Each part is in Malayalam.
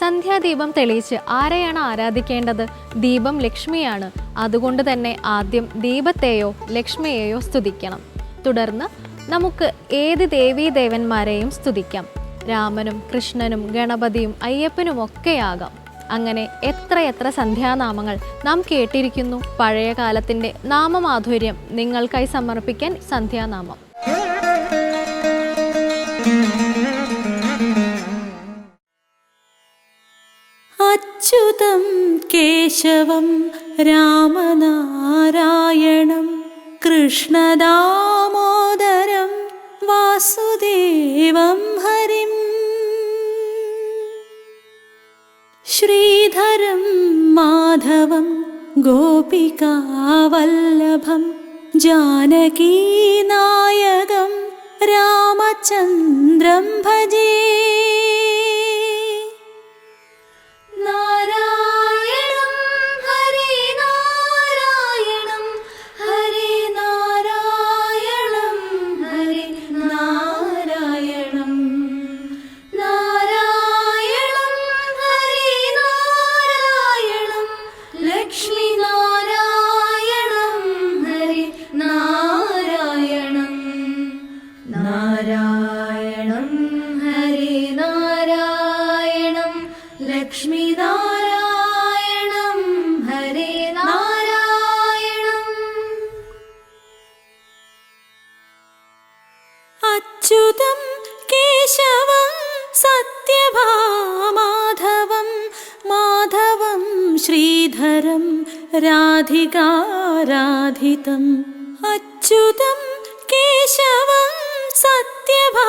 സന്ധ്യാദീപം തെളിയിച്ച് ആരെയാണ് ആരാധിക്കേണ്ടത്? ദീപം ലക്ഷ്മിയാണ്. അതുകൊണ്ട് തന്നെ ആദ്യം ദീപത്തെയോ ലക്ഷ്മിയെയോ സ്തുതിക്കണം. തുടർന്ന് നമുക്ക് ഏത് ദേവീ ദേവന്മാരെയും സ്തുതിക്കാം. രാമനും കൃഷ്ണനും ഗണപതിയും അയ്യപ്പനും ഒക്കെയാകാം. അങ്ങനെ എത്രയെത്ര സന്ധ്യാനാമങ്ങൾ നാം കേട്ടിരിക്കുന്നു? പഴയ കാലത്തിന്റെ നാമമാധുര്യം നിങ്ങൾക്കായി സമർപ്പിക്കാൻ സന്ധ്യാനാമം. അച്യുതം കേശവം രാമനാരായണം കൃഷ്ണദാമോദരം വാസുദേവം ഹരിം. ശ്രീധരം മാധവം ഗോപികാവല്ലഭം ജാനകീനായകം രാമചന്ദ്രം ഭജേ രാധികാരാധിതം അച്യുതം കേശവം സത്യഭാമാധവം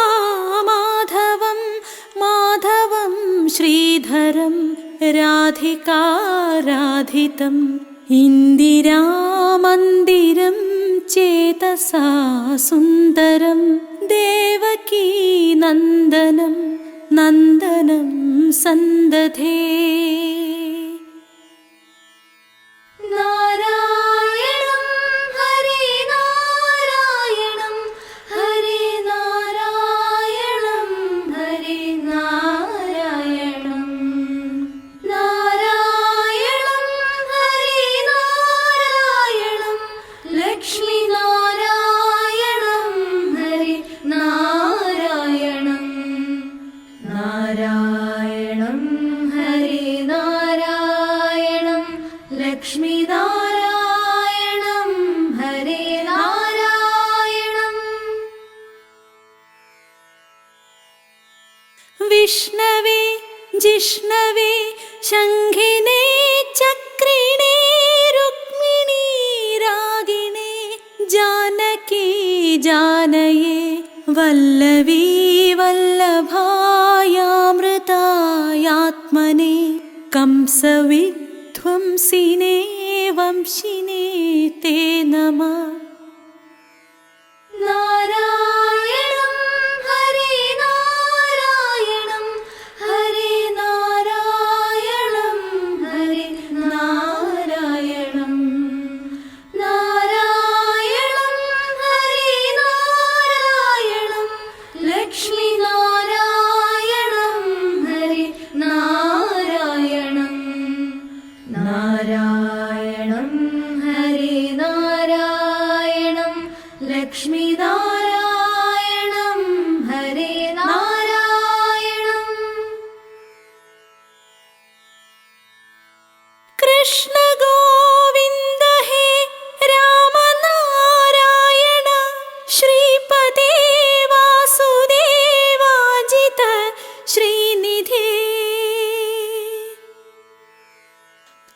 മാധവം ശ്രീധരം രാധികാരാധിതം ഇന്ദിരാമന്ദിരം ചേതസാ സുന്ദരം ദേവകീ നന്ദനം നന്ദനം സന്ദധേ നാരായണം ഹരി നാരായണം ലക്ഷ്മി ഹരി നാരായണം. വിഷ്ണവേ ജിഷ്ണവേ ശംഖിനേ ചക്രിണേ രുക്മിണീ രാഗിണേ ജാനകി ജാനയേ വല്ലവീ कंसविध्वंसिने वंशिने ते नमः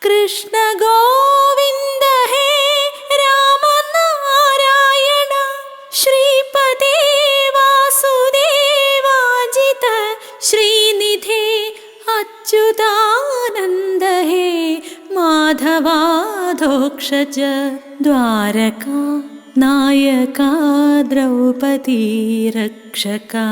കൃഷ്ണ ഗോവിന്ദ ഹേ രാമനാരായണ. ശ്രീപദേ വാസുദേവാജിത. ശ്രീനിധേ അച്യുതാനന്ദ ഹേ മാധവാധോക്ഷജ ദ്വാരകാ. നായകാ ദ്രൗപദീ രക്ഷകാ.